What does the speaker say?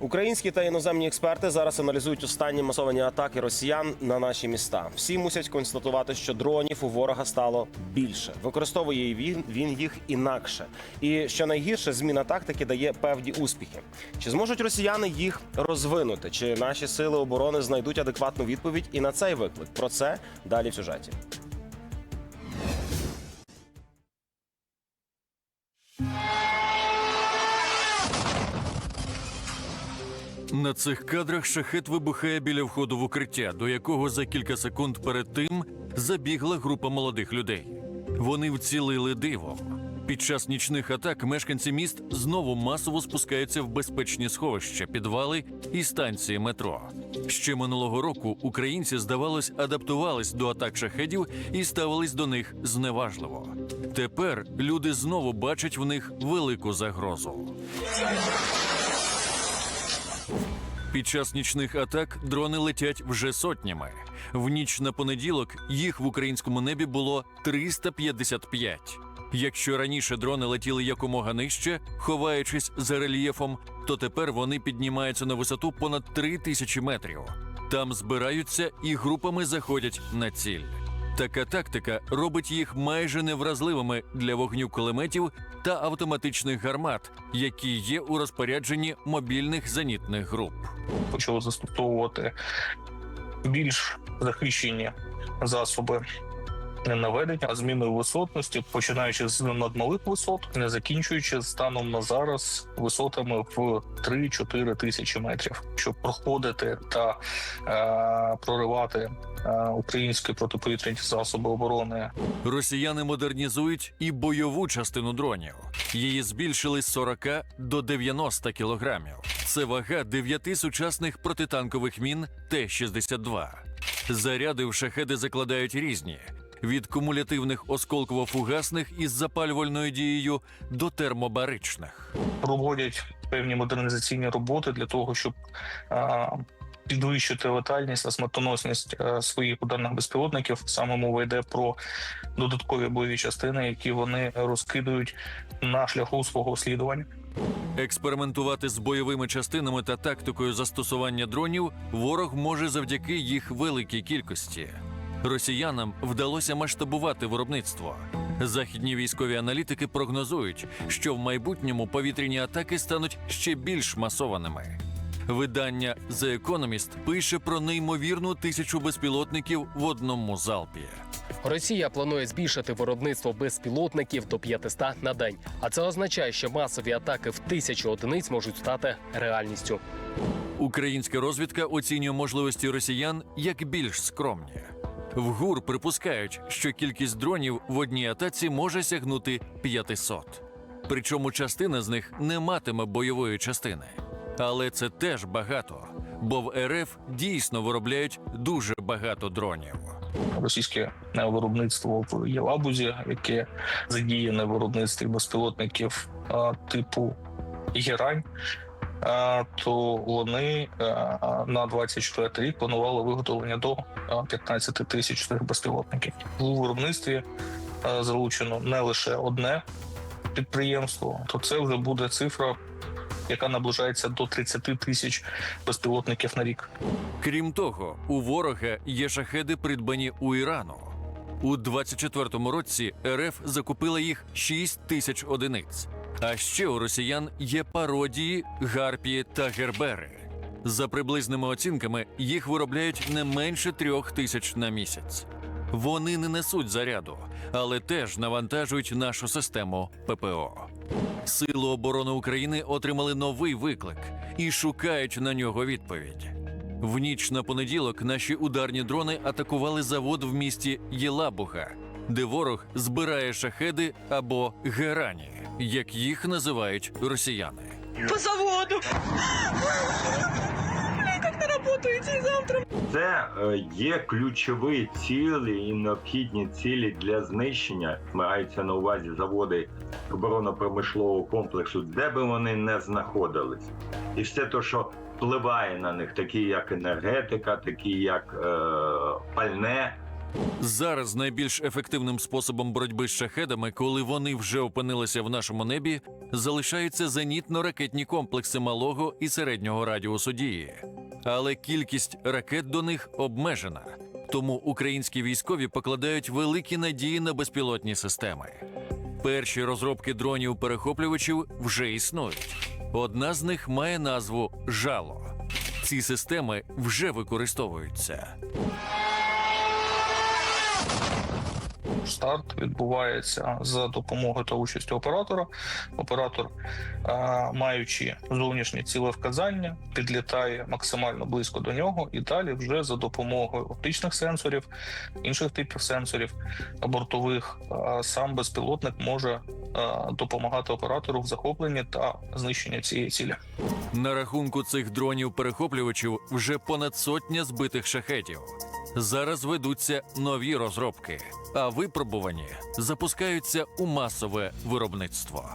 Українські та іноземні експерти зараз аналізують останні масовані атаки росіян на наші міста. Всі мусять констатувати, що дронів у ворога стало більше. Використовує він, він їх інакше. І що найгірше, зміна тактики дає певні успіхи. Чи зможуть росіяни їх розвинути? Чи наші сили оборони знайдуть адекватну відповідь і на цей виклик? Про це далі в сюжеті. На цих кадрах шахет вибухає біля входу в укриття, до якого за кілька секунд перед тим забігла група молодих людей. Вони вцілили дивом. Під час нічних атак мешканці міст знову масово спускаються в безпечні сховища, підвали і станції метро. Ще минулого року українці, здавалось, адаптувались до атак шахедів і ставились до них зневажливо. Тепер люди знову бачать в них велику загрозу. Під час нічних атак дрони летять вже сотнями. В ніч на понеділок їх в українському небі було 355. Якщо раніше дрони летіли якомога нижче, ховаючись за рельєфом, то тепер вони піднімаються на висоту понад 3 тисячі метрів. Там збираються і групами заходять на ціль. Така тактика робить їх майже невразливими для вогню кулеметів та автоматичних гармат, які є у розпорядженні мобільних зенітних груп. почали застосовувати більш захищені засоби наведення зміною висотності, починаючи з надмалих висот, не закінчуючи станом на зараз висотами в 3-4 тисячі метрів, щоб проходити та е, проривати е, українські протиповітряні засоби оборони Росіяни модернізують і бойову частину дронів. Її збільшили з 40 до 90 кілограмів. Це вага дев'яти сучасних протитанкових мін Т-62. Заряди в шахеди закладають різні. Від кумулятивних осколково-фугасних із запалювальною дією до термобаричних. проводять певні модернізаційні роботи для того, щоб а, підвищити летальність та смертоносність а, своїх ударних безпілотників. Саме мова йде про додаткові бойові частини, які вони розкидують на шляху свого слідування. Експериментувати з бойовими частинами та тактикою застосування дронів ворог може завдяки їх великій кількості. Росіянам вдалося масштабувати виробництво. Західні військові аналітики прогнозують, що в майбутньому повітряні атаки стануть ще більш масованими. Видання The Economist пише про неймовірну тисячу безпілотників в одному залпі. Росія планує збільшити виробництво безпілотників до 500 на день. А це означає, що масові атаки в тисячу одиниць можуть стати реальністю. Українська розвідка оцінює можливості росіян як більш скромні. В ГУР припускають, що кількість дронів в одній атаці може сягнути 500. Причому частина з них не матиме бойової частини. Але це теж багато, бо в РФ дійсно виробляють дуже багато дронів. Російське виробництво в Єлабузі, яке задіяне в виробництві безпілотників типу Герань. То вони на 24 рік планували виготовлення до а, 15 тисяч цих безпілотників. У виробництві залучено не лише одне підприємство, то це вже буде цифра, яка наближається до 30 тисяч безпілотників на рік. Крім того, у ворога є шахеди, придбані у Ірану. У 24-му році РФ закупила їх 6 тисяч одиниць. А ще у росіян є пародії, гарпії та гербери. За приблизними оцінками, їх виробляють не менше трьох тисяч на місяць. Вони не несуть заряду, але теж навантажують нашу систему ППО. Сили оборони України отримали новий виклик і шукають на нього відповідь. В ніч на понеділок наші ударні дрони атакували завод в місті Єлабуха, де ворог збирає шахеди або герані, як їх називають росіяни. по заводу. Идти завтра? Це е, є ключові цілі і необхідні цілі для знищення. Маються на увазі заводи оборонно-промислового комплексу, де би вони не знаходились, і все те, що впливає на них, такі як енергетика, такі як е, пальне, Зараз найбільш ефективним способом боротьби з шахедами, коли вони вже опинилися в нашому небі, залишаються зенітно-ракетні комплекси малого і середнього радіусу дії. Але кількість ракет до них обмежена, тому українські військові покладають великі надії на безпілотні системи. Перші розробки дронів-перехоплювачів вже існують. Одна з них має назву Жало. Ці системи вже використовуються. Старт відбувається за допомогою та участю оператора. Оператор, е, маючи зовнішнє цілевказання, підлітає максимально близько до нього, і далі вже за допомогою оптичних сенсорів, інших типів сенсорів бортових, е, сам безпілотник може е, допомагати оператору в захопленні та знищенні цієї цілі. На рахунку цих дронів-перехоплювачів вже понад сотня збитих шахетів. Зараз ведуться нові розробки, а випробування запускаються у масове виробництво.